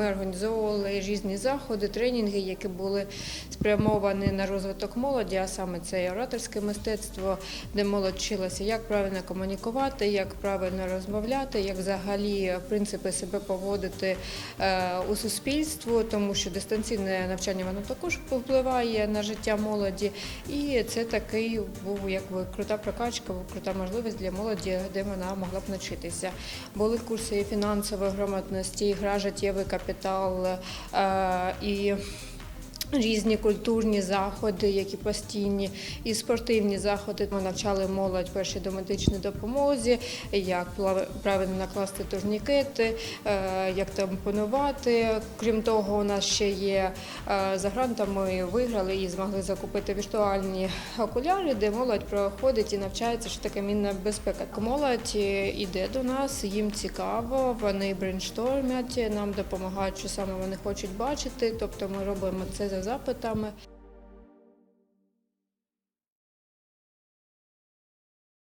ми організовували різні заходи, тренінги, які були спрямовані на розвиток молоді, а саме це і ораторське мистецтво, де молодь вчилася, як правильно комунікувати, як правильно розмовляти, як взагалі принципи себе поводити е, у суспільству, тому що дистанційне навчання воно також впливає на життя молоді. І це такий був якби крута прокачка, крута можливість для молоді, де вона могла б навчитися. Були курси і фінансової грамотності, і гра життєвий капітал е, і. Різні культурні заходи, які постійні, і спортивні заходи. Ми навчали молодь першій домедичній допомозі, як пла- правильно накласти турнікети, е, як тампонувати. Крім того, у нас ще є е, за грантом ми виграли і змогли закупити віртуальні окуляри, де молодь проходить і навчається, що таке мінна безпека. Молодь іде до нас, їм цікаво, вони брейнштормять, нам допомагають, що саме вони хочуть бачити. Тобто ми робимо це за запитами.